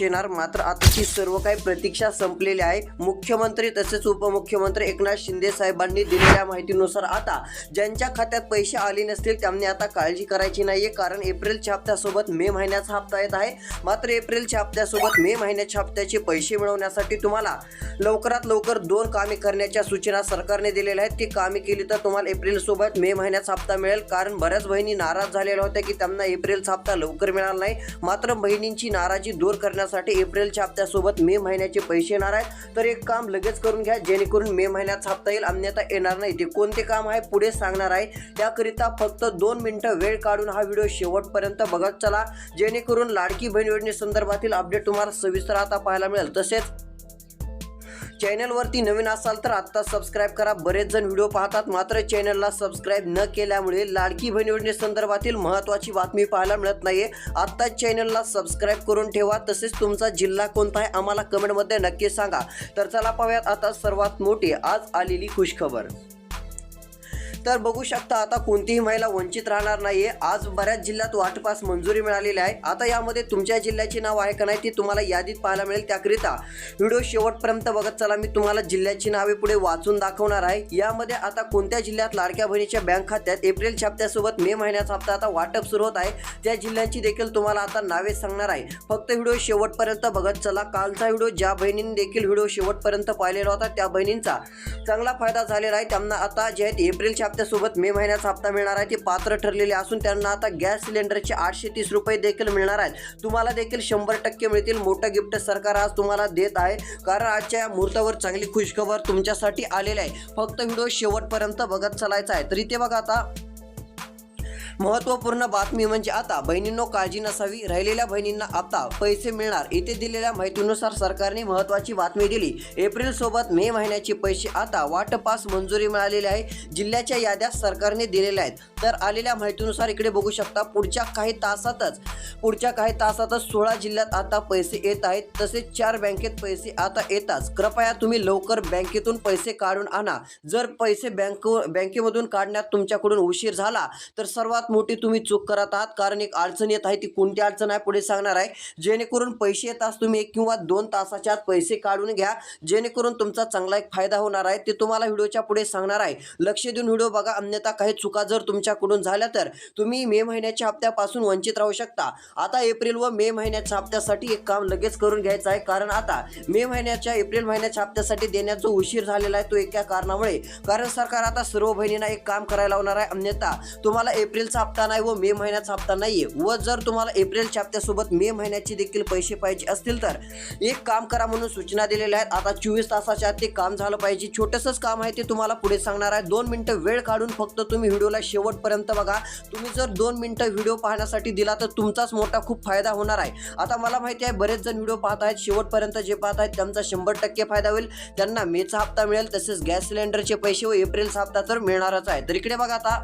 येणार. मात्र आताची सर्व काही प्रतीक्षा संपलेली आहे. मुख्यमंत्री तसेच उपमुख्यमंत्री एकनाथ शिंदे साहेबांनी दिलेल्या माहितीनुसार आता ज्यांच्या खात्यात पैसे आले नसतील त्यांनी आता काळजी करायची नाहीये. कारण एप्रिलच्या हप्त्यासोबत मे महिन्याचा हप्ता येत आहे. मात्र एप्रिलच्या हप्त्यासोबत मे महिन्याच्या हप्त्याचे पैसे मिळवण्यासाठी तुम्हाला लवकरात लवकर दोन कामे करण्याच्या सूचना सरकारने दिलेल्या आहेत. ती कामे केली तर तुम्हाला एप्रिल सोबत मे महिन्याचा हप्ता मिळेल. कारण बऱ्याच बहिणी नाराज झालेल्या होत्या की त्यांना एप्रिलचा हप्ता लवकर मिळाला नाही. मात्र बहिणींची नाराजी दूर करण्यासाठी एप्रिलच्या हप्त्यासोबत मे महिन्याचे पैसे येणार आहेत. तर एक काम लगेच करून घ्या जेणेकरून मे महिन्याचा हप्ता येईल अन्यथा येणार नाही. ते कोणते काम आहे पुढे सांगणार आहे. त्याकरिता फक्त दोन मिनिटं वेळ काढून हा व्हिडिओ शेवटपर्यंत बघत चला. जेणेकरून लाडकी बहीण योजनेसंदर्भातील अपडेट तुम्हाला सविस्तर आता पाहायला मिळेल. तसेच चॅनलवरती नवीन असाल तर आत्ता सबस्क्राईब करा. बरेच जण व्हिडिओ पाहतात मात्र चॅनलला सबस्क्राईब न केल्यामुळे लाडकी बहीण योजनेसंदर्भातील महत्त्वाची बातमी पाहायला मिळत नाहीये. आत्ताच चॅनलला सबस्क्राईब करून ठेवा. तसेच तुमचा जिल्हा कोणता आहे आम्हाला कमेंटमध्ये नक्की सांगा. तर चला पाहूयात आता सर्वात मोठी आज आलेली खुशखबर. तर बघू शकता आता कोणतीही महिला वंचित राहणार नाहीये. आज बऱ्याच जिल्ह्यात वाटपास मंजुरी मिळालेली आहे. आता यामध्ये तुमच्या जिल्ह्याचे नाव आहे का नाही ती तुम्हाला यादीत पाहायला मिळेल. त्याकरिता व्हिडिओ शेवटपर्यंत बघत चला. मी तुम्हाला जिल्ह्याची नावे पुढे वाचून दाखवणार आहे. यामध्ये आता कोणत्या जिल्ह्यात लाडक्या बहिणीच्या बँक खात्यात एप्रिल छाप्त्यासोबत मे महिन्याचा हप्ता आता वाटप सुरू होत आहे. त्या जिल्ह्यांची देखील तुम्हाला आता नावे सांगणार आहे. फक्त व्हिडिओ शेवटपर्यंत बघत चला. कालचा व्हिडिओ ज्या बहिणींनी देखील व्हिडिओ शेवटपर्यंत पाहिलेला होता त्या बहिणींचा चांगला फायदा झालेला आहे. त्यांना आता जे आहेत एप्रिल छाप हप्त्यासोबत मे महिन्याचा हप्ता मिळणार आहे. ते पात्र ठरलेले असून त्यांना आता गॅस सिलेंडरचे आठशे तीस रुपये देखील मिळणार आहेत. तुम्हाला देखील शंभर टक्के मिळतील. मोठं गिफ्ट सरकार आज तुम्हाला देत आहे. कारण आजच्या या मुहूर्तावर चांगली खुशखबर तुमच्यासाठी आलेली आहे. फक्त व्हिडिओ शेवटपर्यंत बघत चालायचा आहे. तर इथे बघा आता महत्त्वपूर्ण बातमी म्हणजे आता बहिणींनो काळजी नसावी. राहिलेल्या बहिणींना आता पैसे मिळणार. इथे दिलेल्या माहितीनुसार सरकारने महत्त्वाची बातमी दिली. एप्रिल सोबत मे महिन्याचे पैसे आता वाटपास मंजुरी मिळालेली आहे. जिल्ह्याच्या याद्या सरकारने दिलेल्या आहेत. तर आलेल्या माहितीनुसार इकडे बघू शकता पुढच्या काही तासातच पुढच्या काही तासातच सोळा जिल्ह्यात आता पैसे येत आहेत. तसेच चार बँकेत पैसे आता येतात कृपया तुम्ही लवकर बँकेतून पैसे काढून आणा. जर पैसे बँक बँकेमधून काढण्यात तुमच्याकडून उशीर झाला तर सर्वात मोठी तुम्ही चूक करत आहात. कारण एक अडचण येत आहे ती कोणती अडचण आहे पुढे सांगणार आहे. जेणेकरून पैसे येताच तुम्ही एक किंवा दोन तासाच्या आत पैसे काढून घ्या. जेणेकरून तुमचा चांगला एक फायदा होणार आहे ते तुम्हाला व्हिडिओच्या पुढे सांगणार आहे. लक्ष देऊन व्हिडिओ बघा अन्यथा काही चुका जर तुमच्याकडून झाल्या तर तुम्ही मे महिन्याच्या हप्त्यापासून वंचित राहू शकता. आता एप्रिल व मे महिन्याच्या हप्त्यासाठी एक काम लगेच करून घ्यायचं आहे. कारण आता मे महिन्याच्या एप्रिल महिन्याच्या हप्त्यासाठी देण्याचा उशीर झालेला आहे तो एका कारणामुळे. कारण सरकार आता सर्व बहिणींना एक काम करायला लावणार आहे. अन्यथा तुम्हाला महिन्याचा हप्ता नाही व मे महिन्याचा हप्ता नाहीये. व जर तुम्हाला एप्रिलच्या हप्त्यासोबत मे महिन्याचे देखील पैसे पाहिजे असतील तर एक काम करा म्हणून सूचना दिलेल्या आहेत. आता चोवीस तासाच्या आत ते काम झालं पाहिजे. छोटंसंच काम आहे ते तुम्हाला पुढे सांगणार आहे. दोन मिनिटं वेळ काढून फक्त तुम्ही व्हिडिओला शेवटपर्यंत बघा. तुम्ही जर दोन मिनिटं व्हिडिओ पाहण्यासाठी दिला तर तुमचाच मोठा खूप फायदा होणार आहे. आता मला माहिती आहे बरेच जण व्हिडिओ पाहत आहेत. शेवटपर्यंत जे पाहत आहेत त्यांचा शंभर टक्के फायदा होईल. त्यांना मेचा हप्ता मिळेल. तसेच गॅस सिलेंडरचे पैसे व एप्रिलचा हप्ता तर मिळणारच आहे. तर इकडे बघा आता.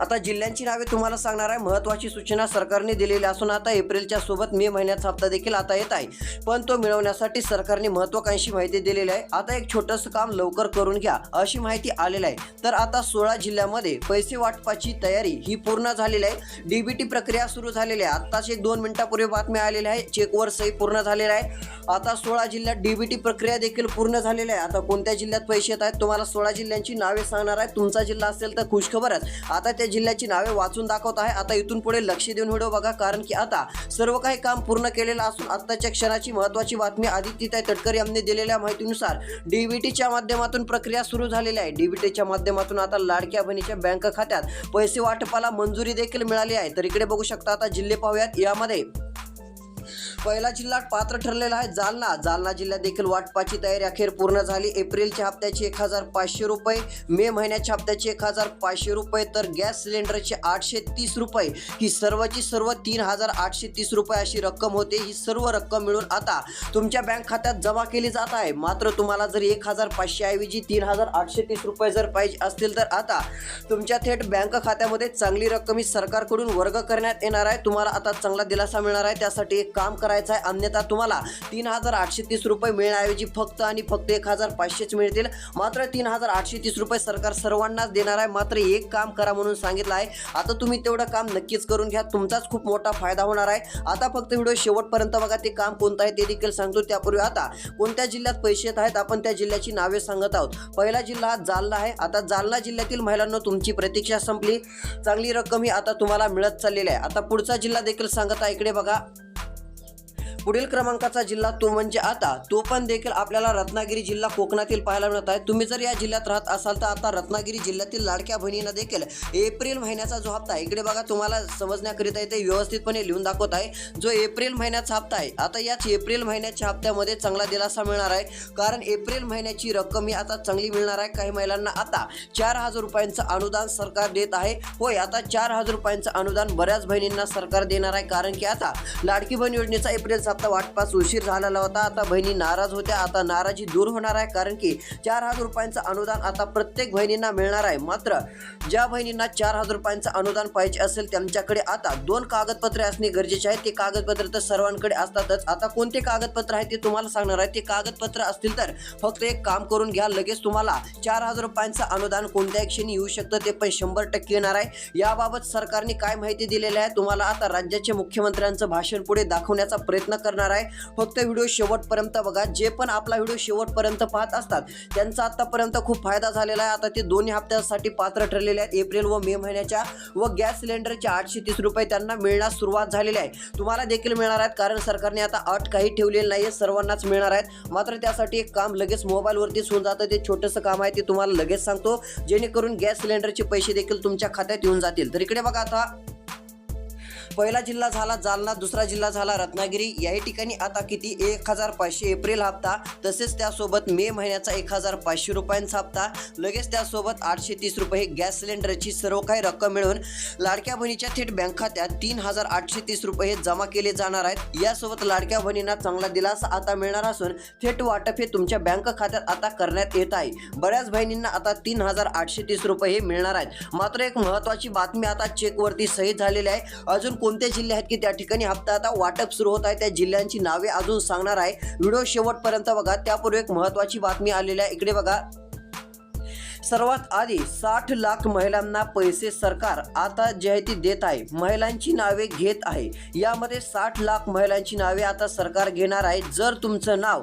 आता जिल्ह्यांची नावे तुम्हाला सांगणार आहे. महत्त्वाची सूचना सरकारने दिलेली असून आता एप्रिलच्या सोबत मे महिन्याचा हप्ता देखील आता येत आहे. पण तो मिळवण्यासाठी सरकारने महत्वाकांक्षी माहिती दिलेली आहे. आता एक छोटंसं काम लवकर करून घ्या अशी माहिती आलेली आहे. तर आता सोळा जिल्ह्यामध्ये पैसे वाटपाची तयारी ही पूर्ण झालेली आहे. डीबीटी प्रक्रिया सुरू झालेली आहे. आत्ताच एक दोन मिनिटापूर्वी बातमी आलेली आहे. चेकवर सही पूर्ण झालेला आहे. आता सोळा जिल्ह्यात डीबीटी प्रक्रिया देखील पूर्ण झालेली आहे. आता कोणत्या जिल्ह्यात पैसे येत आहेत तुम्हाला सोळा जिल्ह्यांची नावे सांगणार आहे. तुमचा जिल्हा असेल तर खुशखबरच आता त्या जिल्ह्याची नावे वाचून दाखवत आहे. आता इथून पुढे लक्ष देऊन व्हिडिओ बघा कारण की आता सर्व काही काम पूर्ण केलेलं असून आत्ताच्या क्षणाची महत्त्वाची बातमी आदित्य तटकरे यांनी दिलेल्या माहितीनुसार डीबीटीच्या माध्यमातून प्रक्रिया सुरू झालेली आहे. डीबीटीच्या माध्यमातून आता लाडक्या बहिणीच्या बँक खात्यात पैसे वाटपाला मंजुरी देखील मिळाली आहे. तर इकडे बघू शकता आता जिल्हे पाहूयात. यामध्ये पहिला जिल्हा पात्र ठरलेला आहे. जालना जालना जिल्ह्यात देखील वाटपाची तयारी अखेर पूर्ण झाली. एप्रिलच्या हप्त्याचे एक हजार पाचशे रुपये मे महिन्याच्या हप्त्याचे एक हजार पाचशे रुपये तर गॅस सिलेंडरचे आठशे तीस रुपये. ही सर्वची सर्व तीन हजार आठशे तीस रुपये अशी रक्कम होते. ही सर्व रक्कम मिळून आता तुमच्या बँक खात्यात जमा केली जात आहे. मात्र तुम्हाला जर एक हजार पाचशे ऐवजी तीन हजार आठशे तीस रुपये जर पाहिजे असतील तर आता तुमच्या थेट बँक खात्यामध्ये चांगली रक्कम ही सरकारकडून वर्ग करण्यात येणार आहे. तुम्हाला आता चांगला दिलासा मिळणार आहे. त्यासाठी एक काम करायचं आहे अन्यथा तुम्हाला तीन हजार आठशे तीस रुपये मिळण्याऐवजी फक्त आणि फक्त एक हजार पाचशेच मिळतील. मात्र तीन हजार आठशे तीस रुपये सरकार सर्वांनाच देणार आहे. मात्र एक काम करा म्हणून सांगितलं आहे. आता तुम्ही तेवढं काम नक्कीच करून घ्या. तुमचाच खूप मोठा फायदा होणार आहे. आता फक्त व्हिडिओ शेवटपर्यंत बघा. ते काम कोणतं आहे ते देखील सांगतो. त्यापूर्वी आता कोणत्या जिल्ह्यात पैसे येत आहेत आपण त्या जिल्ह्याची नावे सांगत आहोत. पहिला जिल्हा हा जालना आहे. आता जालना जिल्ह्यातील महिलांना तुमची प्रतीक्षा संपली. चांगली रक्कम ही आता तुम्हाला मिळत चाललेली आहे. आता पुढचा जिल्हा देखील सांगत आहे. इकडे बघा. पुढील क्रमांकाचा जिल्हा तो म्हणजे आता. तो पण देखील आपल्याला रत्नागिरी जिल्हा कोकणातील पाहायला मिळत आहे. तुम्ही जर या जिल्ह्यात राहत असाल तर आता रत्नागिरी जिल्ह्यातील लाडक्या बहिणींना देखील एप्रिल महिन्याचा जो हप्ता आहे इकडे बघा तुम्हाला समजण्याकरिता इथे व्यवस्थितपणे लिहून दाखवत आहे. जो एप्रिल महिन्याचा हप्ता आहे आता याच एप्रिल महिन्याच्या हप्त्यामध्ये चांगला दिलासा मिळणार आहे. कारण एप्रिल महिन्याची रक्कम ही आता चांगली मिळणार आहे. काही महिलांना आता चार हजार रुपयांचं अनुदान सरकार देत आहे. होय आता चार हजार रुपयांचं अनुदान बऱ्याच बहिणींना सरकार देणार आहे. कारण की आता लाडकी बहीण योजनेचा एप्रिलचा हप्ता वाटपास उशीर झालेला होता. आता बहिणी नाराज होत्या. आता नाराजी दूर होणार आहे कारण की चार हजार रुपयांचं अनुदान आता प्रत्येक बहिणींना मिळणार आहे. मात्र ज्या बहिणींना चार हजार रुपयांचं अनुदान पाहिजे असेल त्यांच्याकडे आता दोन कागदपत्रे असणे गरजेचे आहे. ते कागदपत्र तर सर्वांकडे असतातच. आता कोणते कागदपत्र आहे ते तुम्हाला सांगणार आहे? ते कागदपत्र असतील तर फक्त एक काम करून घ्या. लगेच तुम्हाला चार हजार रुपयांचं अनुदान कोणत्याही क्षणी येऊ शकतं. ते पण शंभर टक्के येणार आहे. याबाबत सरकारने काय माहिती दिलेली आहे? तुम्हाला आता राज्याचे मुख्यमंत्र्यांचं भाषण पुढे दाखवण्याचा प्रयत्न करणार आहे. फक्त व्हिडिओ शेवटपर्यंत बघा. जे पण आपला व्हिडिओ शेवटपर्यंत पाहत असतात त्यांचा आतापर्यंत खूप फायदा झालेला आहे. आता ते दोन्ही हप्त्यासाठी पात्र ठरलेले आहेत. एप्रिल व मे महिन्याच्या व गॅस सिलेंडरचे आठशे तीस रुपये त्यांना मिळण्यास सुरुवात झालेली आहे. तुम्हाला देखील मिळणार आहेत कारण सरकारने आता अट काही ठेवलेली नाही आहे सर्वांनाच मिळणार आहेत. मात्र त्यासाठी एक काम लगेच मोबाईलवरतीच होऊन जातं. ते छोटंसं काम आहे ते तुम्हाला लगेच सांगतो. जेणेकरून गॅस सिलेंडरचे पैसे देखील तुमच्या खात्यात येऊन जातील. तर इकडे बघा आता. पहिला जिल्हा झाला जालना दुसरा जिल्हा झाला रत्नागिरी. याही ठिकाणी आता किती? एक हजार पाचशे एप्रिल हप्ता. तसेच त्यासोबत मे महिन्याचा एक हजार पाचशे रुपयांचा हप्ता. लगेच त्यासोबत आठशे तीस रुपये गॅस सिलेंडरची सर्व काही रक्कम मिळून लाडक्या बहिणीच्या थेट बँक खात्यात तीन हजार आठशे तीस रुपये जमा केले जाणार आहेत. यासोबत लाडक्या बहिणींना चांगला दिलासा आता मिळणार असून थेट वाटप हे तुमच्या बँक खात्यात आता करण्यात येत आहे. बऱ्याच बहिणींना आता तीन हजार आठशे तीस रुपये हे मिळणार आहेत. मात्र एक महत्वाची बातमी आता चेकवरती सही झालेली आहे. अजून कोणते जिल्हे आहेत की त्या ठिकाणी हप्ता आता वाटप सुरू होत आहे? त्या जिल्ह्यांची नावे अजून सांगणार आहे. व्हिडिओ शेवटपर्यंत बघा. त्यापूर्वी एक महत्वाची बातमी आलेली आहे. इकडे बघा. सर्वात आधी साठ लाख महिलांना पैसे सरकार आता जे आहे ती देत आहे. महिलांची नावे घेत आहे. यामध्ये साठ लाख महिलांची नावे आता सरकार घेणार आहे. जर तुमचं नाव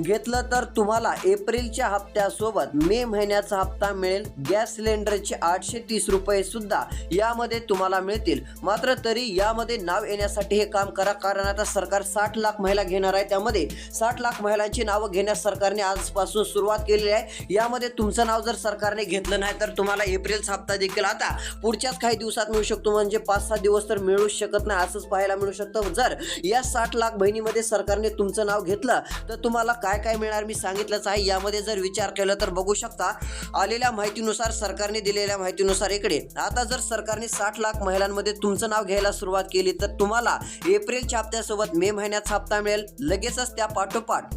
घेतलं तर तुम्हाला एप्रिलच्या हप्त्यासोबत मे महिन्याचा हप्ता मिळेल. गॅस सिलेंडरचे आठशे तीस रुपये सुद्धा यामध्ये तुम्हाला मिळतील. मात्र तरी यामध्ये नाव येण्यासाठी हे काम करा. कारण आता सरकार साठ लाख महिला घेणार आहे. त्यामध्ये साठ लाख महिलांची नावं घेण्यास सरकारने आजपासून सुरुवात केलेली आहे. यामध्ये तुमचं नाव जर सरकार सरकारने घेतलं नाही तर तुम्हाला एप्रिलचा हप्ता देखील आता पुढच्याच काही दिवसात मिळू शकतो. म्हणजे पाच सहा दिवस तर मिळूच शकत नाही असंच पाहायला मिळू शकतं. जर या साठ लाख बहिणीमध्ये सरकारने तुमचं नाव घेतलं तर तुम्हाला काय काय मिळणार मी सांगितलंच आहे. यामध्ये जर विचार केला तर बघू शकता आलेल्या माहितीनुसार सरकारने दिलेल्या माहितीनुसार इकडे आता जर सरकारने साठ लाख महिलांमध्ये तुमचं नाव घ्यायला सुरुवात केली तर तुम्हाला एप्रिलच्या हप्त्यासोबत मे महिन्याचा हप्ता मिळेल. लगेचच त्या पाठोपाठ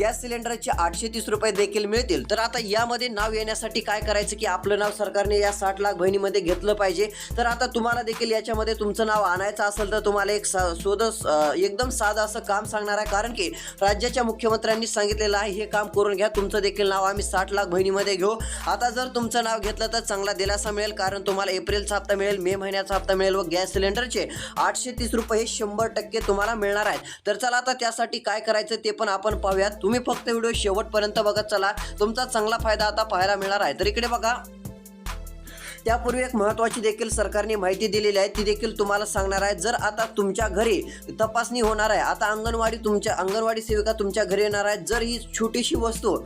गॅस सिलेंडरचे आठशे तीस रुपये देखील मिळतील. तर आता यामध्ये नाव येण्यासाठी काय करायचं की आपलं नाव सरकारने या साठ लाख बहिणीमध्ये घेतलं पाहिजे. तर आता तुम्हाला देखील याच्यामध्ये तुमचं नाव आणायचं असेल तर तुम्हाला एक सा शोध एकदम साधं असं काम सांगणार आहे. कारण की राज्याच्या मुख्यमंत्र्यांनी सांगितलेलं आहे हे काम करून घ्या. तुमचं देखील नाव आम्ही साठ लाख बहिणीमध्ये घेऊ. आता जर तुमचं नाव घेतलं तर चांगला दिलासा मिळेल. कारण तुम्हाला एप्रिलचा हप्ता मिळेल मे महिन्याचा हप्ता मिळेल व गॅस सिलेंडरचे आठशे तीस रुपये हे शंभर टक्के तुम्हाला मिळणार आहेत. तर चला आता त्यासाठी काय करायचं ते पण आपण पाहूयात तुम्ही फक्त व्हिडिओ शेवटपर्यंत बघत चला. तुमचा चांगला फायदा आता पाहायला मिळणार आहे. तर इकडे बघा. त्यापूर्वी एक महत्त्वाची देखील सरकारने माहिती दिलेली आहे. ती देखील तुम्हाला सांगणार आहे. जर आता तुमच्या घरी तपासणी होणार आहे आता अंगणवाडी तुमच्या अंगणवाडी सेविका तुमच्या घरी येणार आहे जर ही छोटीशी वस्तू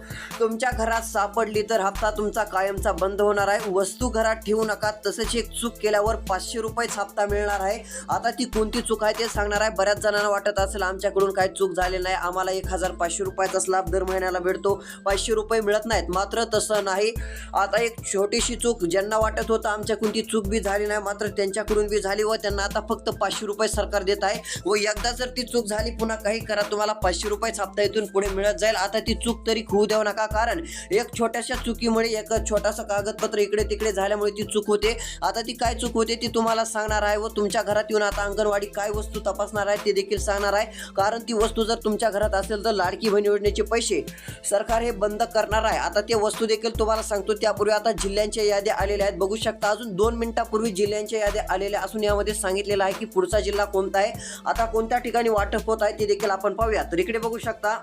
तुमच्या घरात सापडली तर हप्ता तुमचा कायमचा बंद होणार आहे. वस्तू घरात ठेवू नका. तसंच एक चूक केल्यावर पाचशे रुपयेच हप्ता मिळणार आहे. आता ती कोणती चूक आहे ते सांगणार आहे. बऱ्याच जणांना वाटत असेल आमच्याकडून काही चूक झाले नाही. आम्हाला एक हजार पाचशे रुपयाचाच लाभ दर महिन्याला भेटतो. पाचशे रुपये मिळत नाहीत. मात्र तसं नाही. आता एक छोटीशी चूक ज्यांना वाटत म्हणत होता. आमच्या कोणती चूक बी झाली नाही मात्र त्यांच्याकडून बी झाली व त्यांना आता फक्त पाचशे रुपये सरकार देत आहे. व एकदा जर ती चूक झाली पुन्हा काही करा तुम्हाला पाचशे रुपये हप्ता इथून पुढे मिळत जाईल. आता ती चूक तरी होऊ देऊ नका कारण एक छोट्याशा चुकीमुळे एक छोटासा कागदपत्र इकडे तिकडे झाल्यामुळे ती चूक होते. आता ती काय चूक होते ती तुम्हाला सांगणार आहे व तुमच्या घरात येऊन आता अंगणवाडी काय वस्तू तपासणार आहे ते देखील सांगणार आहे. कारण ती वस्तू जर तुमच्या घरात असेल तर लाडकी बहीण योजनेचे पैसे सरकार हे बंद करणार आहे. आता ते वस्तू देखील तुम्हाला सांगतो त्यापूर्वी आता जिल्ह्यांच्या याद्या आलेल्या आहेत. बघू शकता. अजून दोन मिनिटापूर्वी जिल्ह्यांच्या याद्या आलेल्या असून यामध्ये सांगितलेलं आहे की पुढचा जिल्हा कोणता आहे? आता कोणत्या ठिकाणी वाटप होत आहे ते देखील आपण पाहूया. तर इकडे बघू शकता.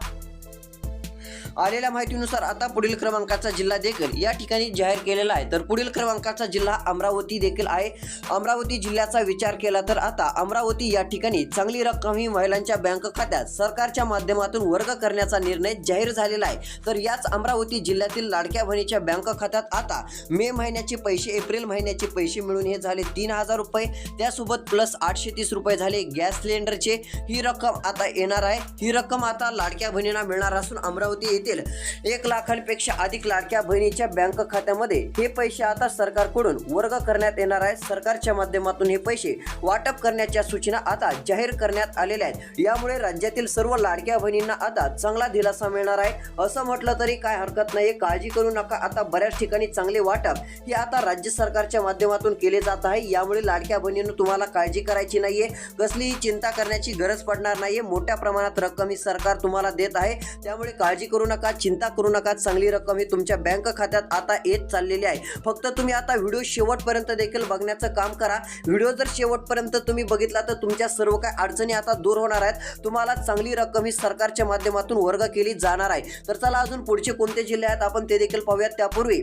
आलेल्या माहितीनुसार आता पुढील क्रमांकाचा जिल्हा देखील या ठिकाणी जाहीर केलेला आहे. तर पुढील क्रमांकाचा जिल्हा अमरावती देखील आहे. अमरावती जिल्ह्याचा विचार केला तर आता अमरावती या ठिकाणी चांगली रक्कम ही महिलांच्या बँक खात्यात सरकारच्या माध्यमातून वर्ग करण्याचा निर्णय जाहीर झालेला आहे. तर याच अमरावती जिल्ह्यातील लाडक्या बहिणीच्या बँक खात्यात आता मे महिन्याचे पैसे एप्रिल महिन्याचे पैसे मिळून हे झाले तीन हजार रुपये. त्यासोबत प्लस आठशे तीस रुपये झाले गॅस सिलेंडरचे. ही रक्कम आता येणार आहे. ही रक्कम आता लाडक्या बहिणींना मिळणार असून अमरावती येथे येथील एक लाखांपेक्षा अधिक लाडक्या बहिणीच्या बँक खात्यामध्ये हे पैसे आता सरकारकडून वर्ग करण्यात येणार आहे सरकारच्या माध्यमातून हे पैसे वाटप करण्याच्या सूचना आता जाहीर करण्यात आलेल्या आहेत. यामुळे राज्यातील सर्व लाडक्या बहिणींना आता चांगला दिलासा मिळणार आहे. असं म्हटलं तरी काय हरकत नाही काळजी करू नका. आता बऱ्याच ठिकाणी चांगले वाटप हे आता राज्य सरकारच्या माध्यमातून केले जात आहे. यामुळे लाडक्या बहिणींना तुम्हाला काळजी करायची नाहीये. कसलीही चिंता करण्याची गरज पडणार नाहीये. मोठ्या प्रमाणात रक्कम ही सरकार तुम्हाला देत आहे. त्यामुळे काळजी करू नका चिंता करू नका. चांगली रक्कम ही तुमच्या बँक खात्यात आता येत चाललेली आहे. फक्त तुम्ही आता व्हिडिओ शेवटपर्यंत देखील बघण्याचं काम करा. व्हिडिओ जर शेवटपर्यंत तुम्ही बघितला तर तुमच्या सर्व काय अडचणी आता दूर होणार आहेत. तुम्हाला चांगली रक्कम ही सरकारच्या माध्यमातून वर्ग केली जाणार आहे. तर चला अजून पुढचे कोणते जिल्हे आहेत आपण ते देखील पाहूयात. त्यापूर्वी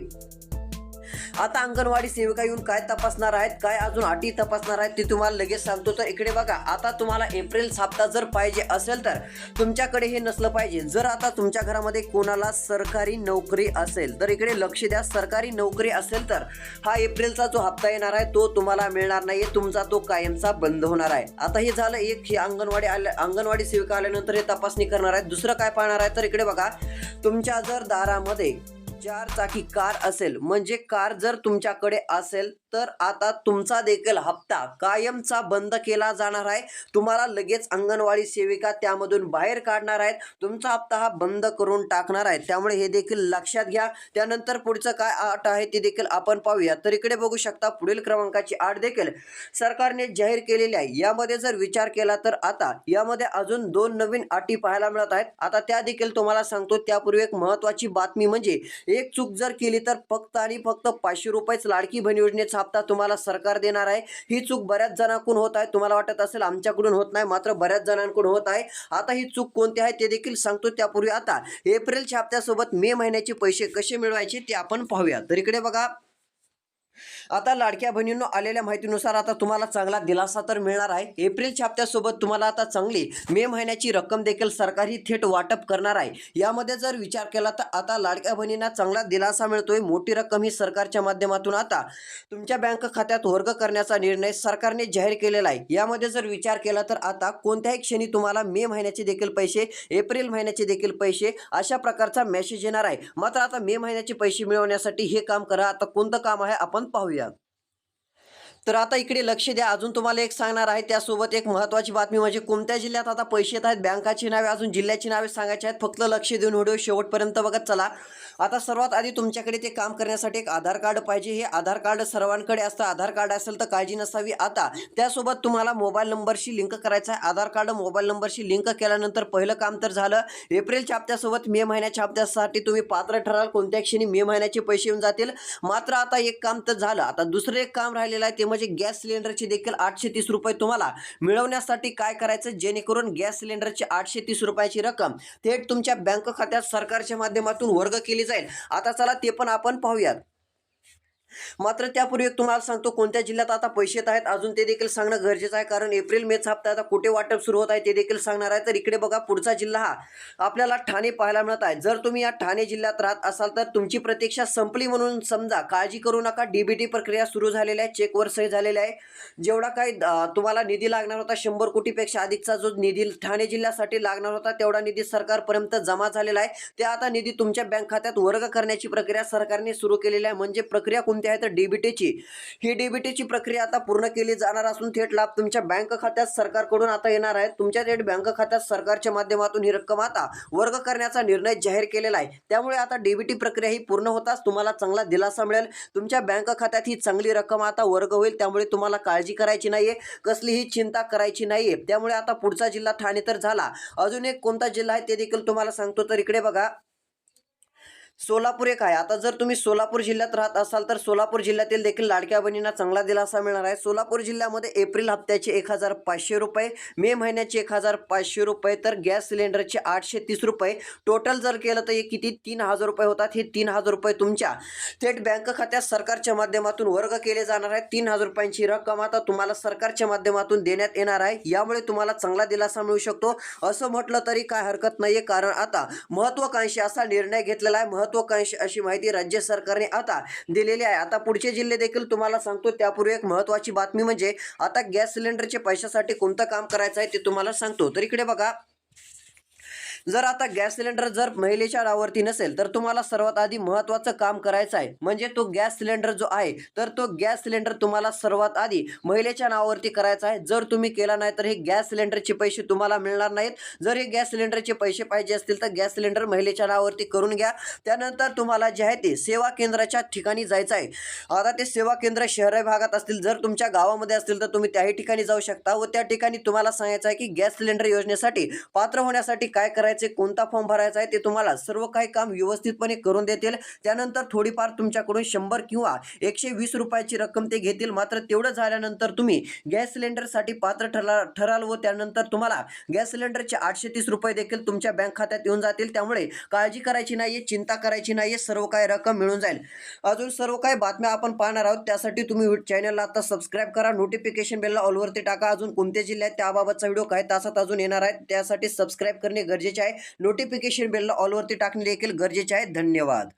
आता अंगणवाडी सेविका येऊन काय तपासणार आहेत काय अजून अटी तपासणार आहेत ते तुम्हाला लगेच सांगतो. तर इकडे बघा आता तुम्हाला एप्रिल हप्ता जर पाहिजे असेल तर तुमच्याकडे हे नसलं पाहिजे. जर आता तुमच्या घरामध्ये कोणाला सरकारी नोकरी असेल तर इकडे लक्ष द्या. सरकारी नोकरी असेल तर हा एप्रिलचा जो हप्ता येणार आहे तो तुम्हाला मिळणार नाहीये. तुमचा तो कायमचा बंद होणार आहे. आता हे झालं एक ही अंगणवाडी आल्या अंगणवाडी सेविका आल्यानंतर हे तपासणी करणार आहेत. दुसरं काय पाहणार आहे? तर इकडे बघा तुमच्या जर दारामध्ये चार चाकी कार असेल म्हणजे कार जर तुमच्याकडे असेल तर आता तुमचा देखील हप्ता कायमचा बंद केला जाणार आहे. तुम्हाला लगेच अंगणवाडी सेविका त्यामधून बाहेर काढणार आहेत. तुमचा हप्ता हा बंद करून टाकणार आहे त्यामुळे हे देखील लक्षात घ्या. त्यानंतर पुढचं काय अट आहे ते देखील आपण पाहूया. तर इकडे बघू शकता पुढील क्रमांकाची आठ देखील सरकारने जाहीर केलेली आहे. यामध्ये जर विचार केला तर आता यामध्ये अजून दोन नवीन अटी पाहायला मिळत आहेत. आता त्या देखील तुम्हाला सांगतो. त्यापूर्वी एक महत्वाची बातमी म्हणजे एक चूक जर केली तर फक्त आणि फक्त पाचशे रुपयेच लाडकी बहीण योजनेचा हप्ता तुम्हाला सरकार देणार आहे. ही चूक बऱ्याच जणांकडून होत आहे. तुम्हाला वाटत असेल आमच्याकडून होत नाही मात्र बऱ्याच जणांकडून होत आहे. आता ही चूक कोणती आहे ते देखील सांगतो त्यापूर्वी आता. एप्रिलच्या हप्त्यासोबत मे महिन्याचे पैसे कसे मिळवायचे ते आपण पाहूया. तर इकडे बघा. आता लाडक्या बहिणींनो आलेल्या माहितीनुसार आता तुम्हाला चांगला दिलासा तर मिळणार आहे. एप्रिलच्या हप्त्यासोबत तुम्हाला आता चांगली मे महिन्याची रक्कम देखील सरकार ही थेट वाटप करणार आहे. यामध्ये जर विचार केला तर आता लाडक्या बहिणींना चांगला दिलासा मिळतोय. मोठी रक्कम ही सरकारच्या माध्यमातून आता तुमच्या बँक खात्यात वर्ग करण्याचा निर्णय सरकारने जाहीर केलेला आहे. यामध्ये जर विचार केला तर आता कोणत्याही क्षणी तुम्हाला मे महिन्याचे देखील पैसे एप्रिल महिन्याचे देखील पैसे अशा प्रकारचा मेसेज येणार आहे. मात्र आता मे महिन्याचे पैसे मिळवण्यासाठी हे काम करा. आता कोणतं काम आहे? आपण पाहूया तर आता इकडे लक्ष द्या. अजून तुम्हाला एक सांगणार आहे. त्यासोबत एक महत्त्वाची बातमी म्हणजे कोणत्या जिल्ह्यात आता पैसे येत आहेत? बँकाची नावे अजून जिल्ह्याची नावे सांगायची आहेत? फक्त लक्ष देऊन व्हिडिओ शेवटपर्यंत बघत चला. आता सर्वात आधी तुमच्याकडे ते काम करण्यासाठी एक आधार कार्ड पाहिजे. हे आधार कार्ड सर्वांकडे असतं. आधार कार्ड असेल तर काळजी नसावी. आता त्यासोबत तुम्हाला मोबाईल नंबरशी लिंक करायचा आहे. आधार कार्ड मोबाईल नंबरशी लिंक केल्यानंतर पहिलं काम तर झालं. एप्रिलच्या हप्त्यासोबत मे महिन्याच्या हप्त्यासाठी तुम्ही पात्र ठराल. कोणत्या क्षणी मे महिन्याचे पैसे येऊन जातील. मात्र आता एक काम तर झालं. आता दुसरं एक काम राहिलेलं आहे. ते म्हणजे गॅस सिलेंडरचे देखील आठशे तीस रुपये तुम्हाला मिळवण्यासाठी काय करायचं? जेणेकरून गॅस सिलेंडरची आठशे तीस रुपयाची रक्कम थेट तुमच्या बँक खात्यात सरकारच्या माध्यमातून वर्ग केली जाईल. आता चला ते पण आपण पाहूयात. मात्र त्यापूर्वी तुम्हाला सांगतो कोणत्या जिल्ह्यात आता पैसे येत आहेत अजून ते देखील सांगणं गरजेचं आहे. कारण एप्रिल मेच हप्ता आता कुठे वाटप सुरू होत आहे ते देखील सांगणार आहे. तर इकडे बघा पुढचा जिल्हा हा आपल्याला ठाणे पाहायला मिळत आहे. जर तुम्ही या ठाणे जिल्ह्यात राहत असाल तर तुमची प्रतीक्षा संपली म्हणून समजा काळजी करू नका. डीबीटी प्रक्रिया सुरू झालेली आहे चेकवर सही झालेली आहे. जेवढा काही तुम्हाला निधी लागणार होता शंभर कोटीपेक्षा अधिकचा जो निधी ठाणे जिल्ह्यासाठी लागणार होता तेवढा निधी सरकारपर्यंत जमा झालेला आहे. ते आता निधी तुमच्या बँक खात्यात वर्ग करण्याची प्रक्रिया सरकारने सुरू केलेली आहे. म्हणजे प्रक्रिया कोणती कोणती आहे तर डीबीटीची ही डीबीटीची प्रक्रिया आता पूर्ण केली जाणार असून थेट लाभ तुमच्या बँक खात्यात सरकारकडून आता येणार आहे तुमच्या थेट बँक खात्यात सरकारच्या माध्यमातून ही रक्कम आता वर्ग करण्याचा निर्णय जाहीर केलेला आहे. त्यामुळे आता डीबीटी प्रक्रिया ही पूर्ण होताच तुम्हाला चांगला दिलासा मिळेल. तुमच्या बँक खात्यात ही चांगली रक्कम आता वर्ग होईल. त्यामुळे तुम्हाला काळजी करायची नाहीये. कसलीही चिंता करायची नाहीये. त्यामुळे आता पुढचा जिल्हा ठाणे तर झाला. अजून एक कोणता जिल्हा आहे ते देखील तुम्हाला सांगतो. तर इकडे बघा. सोलापूर एक आहे. आता जर तुम्ही सोलापूर जिल्ह्यात राहत असाल तर सोलापूर जिल्ह्यातील देखील लाडक्या बहिणींना चांगला दिलासा मिळणार आहे. सोलापूर जिल्ह्यामध्ये एप्रिल हप्त्याचे एक हजार पाचशे रुपये मे महिन्याचे एक हजार पाचशे रुपये तर गॅस सिलेंडरचे आठशे तीस रुपये. टोटल जर केलं तर हे किती? तीन हजार रुपये होतात. हे तीन हजार रुपये तुमच्या थेट बँक खात्यात सरकारच्या माध्यमातून वर्ग केले जाणार आहे तीन हजार रुपयांची रक्कम आता तुम्हाला सरकारच्या माध्यमातून देण्यात येणार आहे. यामुळे तुम्हाला चांगला दिलासा मिळू शकतो. असं म्हटलं तरी काय हरकत नाही कारण आता महत्वाकांक्षी असा निर्णय घेतलेला आहे. महत्वाकांक्षी अशी माहिती राज्य सरकारने आता दिलेली आहे. आता पुढचे जिल्हे देखील तुम्हाला सांगतो. त्यापूर्वी एक महत्वाची बातमी म्हणजे आता गॅस सिलेंडरच्या पैशासाठी कोणतं काम करायचं आहे ते तुम्हाला सांगतो. तर इकडे बघा. जर आता गॅस सिलेंडर जर महिलेच्या नावावरती नसेल तर तुम्हाला सर्वात आधी महत्त्वाचं काम करायचं आहे. म्हणजे तो गॅस सिलेंडर जो आहे तर तो गॅस सिलेंडर तुम्हाला सर्वात आधी महिलेच्या नावावरती करायचा आहे. जर तुम्ही केला नाही तर हे गॅस सिलेंडरचे पैसे तुम्हाला मिळणार नाहीत. जर हे गॅस सिलेंडरचे पैसे पाहिजे असतील तर गॅस सिलेंडर महिलेच्या नावावरती करून घ्या. त्यानंतर तुम्हाला जे आहे ते सेवा केंद्राच्या ठिकाणी जायचं आहे. आता ते सेवा केंद्र शहरी भागात असतील जर तुमच्या गावामध्ये असतील तर तुम्ही त्याही ठिकाणी जाऊ शकता व त्या ठिकाणी तुम्हाला सांगायचं आहे की गॅस सिलेंडर योजनेसाठी पात्र होण्यासाठी काय करायचं कोणता फॉर्म भरायचा आहे ते तुम्हाला सर्व काही काम व्यवस्थितपणे करून देतील. त्यानंतर थोडीफार तुमच्याकडून शंभर किंवा एकशे वीस रुपयाची रक्कम ते घेतील. मात्र तेवढं झाल्यानंतर तुम्ही गॅस सिलेंडरसाठी पात्र ठरला ठराल व त्यानंतर तुम्हाला गॅस सिलेंडरचे आठशे तीस रुपये देखील तुमच्या बँक खात्यात येऊन जातील. त्यामुळे काळजी करायची नाही चिंता करायची नाही सर्व काही रक्कम मिळून जाईल. अजून सर्व काही बातम्या आपण पाहणार आहोत. त्यासाठी तुम्ही चॅनलला आता सबस्क्राईब करा नोटिफिकेशन बेलला ऑलवरती टाका. अजून कोणते जिल्ह्यात त्याबाबतचा व्हिडिओ काही तासात अजून येणार आहे. त्यासाठी सबस्क्राईब करणे गरजेचे आहे. नोटिफिकेशन बेलला ऑलवरती टाकणे देखील गरजेचे आहे. धन्यवाद.